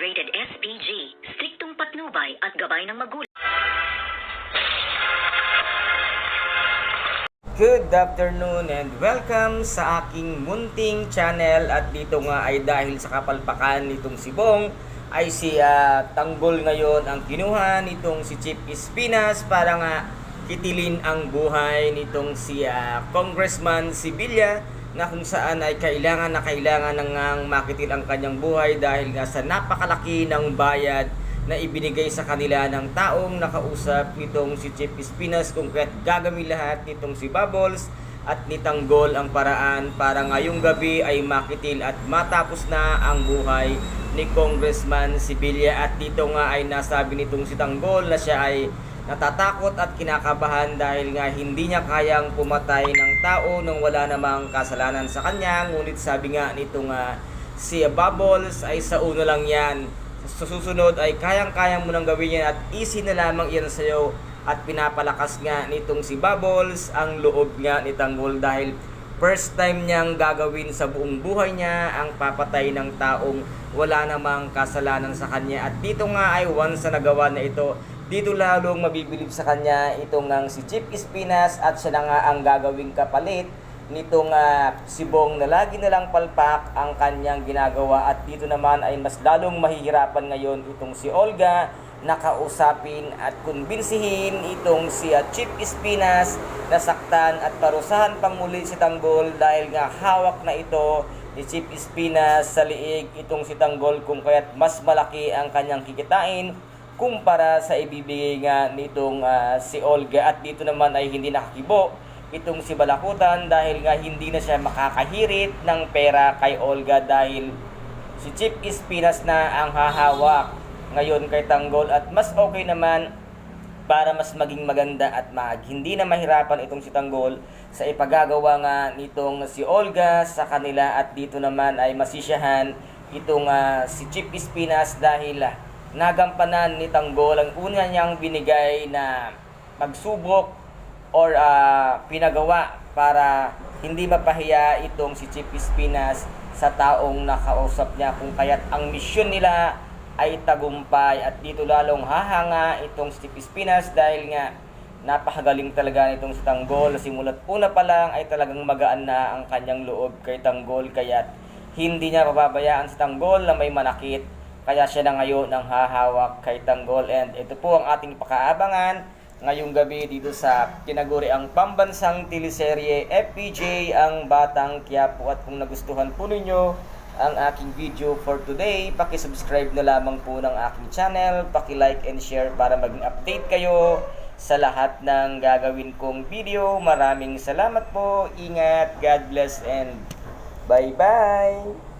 rated SPG, striktong patnubay at gabay ng magulang. Good afternoon and welcome sa aking munting channel at dito nga ay dahil sa kapalpakan nitong si Bong ay si ah, Tanggol ngayon ang kinuha nitong si Chief Espinas para nga kitilin ang buhay nitong si ah, Congressman Sibilia na kung saan ay kailangan na kailangan nang makitil ang kanyang buhay dahil nga sa napakalaki ng bayad na ibinigay sa kanila ng taong nakausap nitong si Chief Espinas. Kung kaya't gagawin lahat nitong si Bubbles at nitanggol ang paraan para ngayong gabi ay makitil at matapos na ang buhay ni Congressman Sibilia. At dito nga ay nasabi nitong si Tanggol na siya ay natatakot at kinakabahan dahil nga hindi niya kayang pumatay ng tao nang wala namang kasalanan sa kanya. Ngunit sabi nga nitong ah, si Bubbles ay sa uno lang yan. Sa susunod ay kayang-kayang mo nang gawin yan at easy na lamang yan sa'yo. At pinapalakas nga nitong si Bubbles ang loob nga ni Tanggol dahil first time niyang gagawin sa buong buhay niya ang papatay ng taong wala namang kasalanan sa kanya. At dito nga ay once na nagawa na ito dito lalong mabibilib sa kanya itong ang si Chief Espinas at siya na nga ang gagawing kapalit nitong ah, sibong na lagi na lang palpak ang kanyang ginagawa. At dito naman ay mas lalong mahihirapan ngayon itong si Olga na kausapin at kumbinsihin itong si ah, Chief Espinas na saktan at parusahan pang muli si Tanggol dahil nga hawak na ito ni Chief Espinas sa liig itong si Tanggol kung kaya't mas malaki ang kanyang kikitain kumpara sa ibibigay nga nitong ah, si Olga. At dito naman ay hindi nakakibo itong si Balakutan dahil nga hindi na siya makakahirit ng pera kay Olga dahil si Chief Espinas na ang hahawak ngayon kay Tanggol. At mas okay naman para mas maging maganda at mag hindi na mahirapan itong si Tanggol sa ipagagawa nga nitong si Olga sa kanila. At dito naman ay masisyahan itong ah, si Chief Espinas dahil ah, nagampanan ni Tanggol ang una niyang binigay na pagsubok or ah, pinagawa para hindi mapahiya itong si Chief Espinas sa taong nakausap niya kung kaya't ang misyon nila ay tagumpay. At dito lalong hahanga itong si Chief Espinas dahil nga napakagaling talaga nitong si Tanggol. Simulat una pa lang ay talagang magaan na ang kanyang loob kay Tanggol kaya't hindi niya pababayaan si Tanggol na may manakit kaya siya na ngayon ang hahawak kay Tanggol. And ito po ang ating pakaabangan ngayong gabi dito sa kinaguri ang pambansang teleserye FPJ ang Batang Quiapo at kung nagustuhan po ninyo ang aking video for today, paki-subscribe na lamang po ng aking channel, paki-like and share para maging update kayo sa lahat ng gagawin kong video. Maraming salamat po, ingat, God bless and bye-bye!